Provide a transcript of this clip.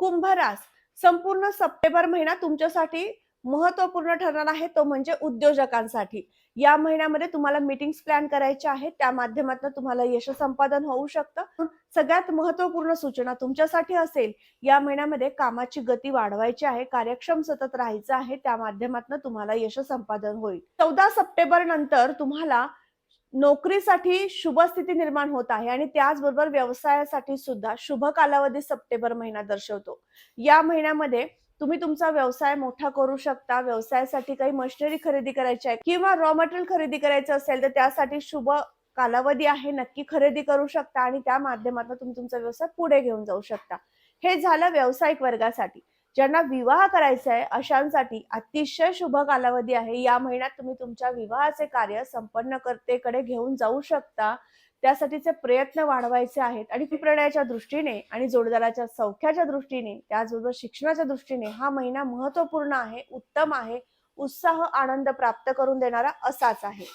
कुंभ रास संपूर्ण सप्टेंबर महिना तुमच्यासाठी महत्त्वपूर्ण ठरणार आहे तो म्हणजे उद्योजकांसाठी. या महिन्यामध्ये तुम्हाला मीटिंग्स प्लॅन करायच्या आहेत त्या माध्यमातून तुम्हाला यश संपादन होऊ शकतं. सगळ्यात महत्त्वपूर्ण सूचना तुमच्यासाठी असेल या महिन्यामध्ये कामाची गती वाढवायची आहे कार्यक्षम सतत राहायचं आहे त्या माध्यमातून तुम्हाला यश संपादन होईल. चौदा सप्टेंबर नंतर तुम्हाला नोकरीसाठी शुभ स्थिती निर्माण होत आहे आणि त्याचबरोबर व्यवसायासाठी सुद्धा शुभ कालावधी सप्टेंबर महिना दर्शवतो. या महिन्यामध्ये तुम्ही तुमचा व्यवसाय मोठा करू शकता. व्यवसायासाठी काही मशिनरी खरेदी करायची आहे किंवा रॉ मटेरियल खरेदी करायचं असेल तर त्यासाठी शुभ कालावधी आहे. नक्की खरेदी करू शकता आणि त्या माध्यमातून तुम्ही तुमचा व्यवसाय पुढे घेऊन जाऊ शकता. हे झालं व्यावसायिक वर्गासाठी. ज्यांना विवाह करायचा आहे अशांसाठी अतिशय शुभ कालावधी आहे. या महिन्यात तुम्ही तुमच्या विवाहाचे कार्य संपन्न करतेकडे घेऊन जाऊ शकता. त्यासाठीचे प्रयत्न वाढवायचे आहेत. आणि प्रणयाच्या दृष्टीने आणि जोडदाराच्या सौख्याच्या दृष्टीने त्याचबरोबर शिक्षणाच्या दृष्टीने हा महिना महत्त्वपूर्ण आहे उत्तम आहे उत्साह आनंद प्राप्त करून देणारा असाच आहे.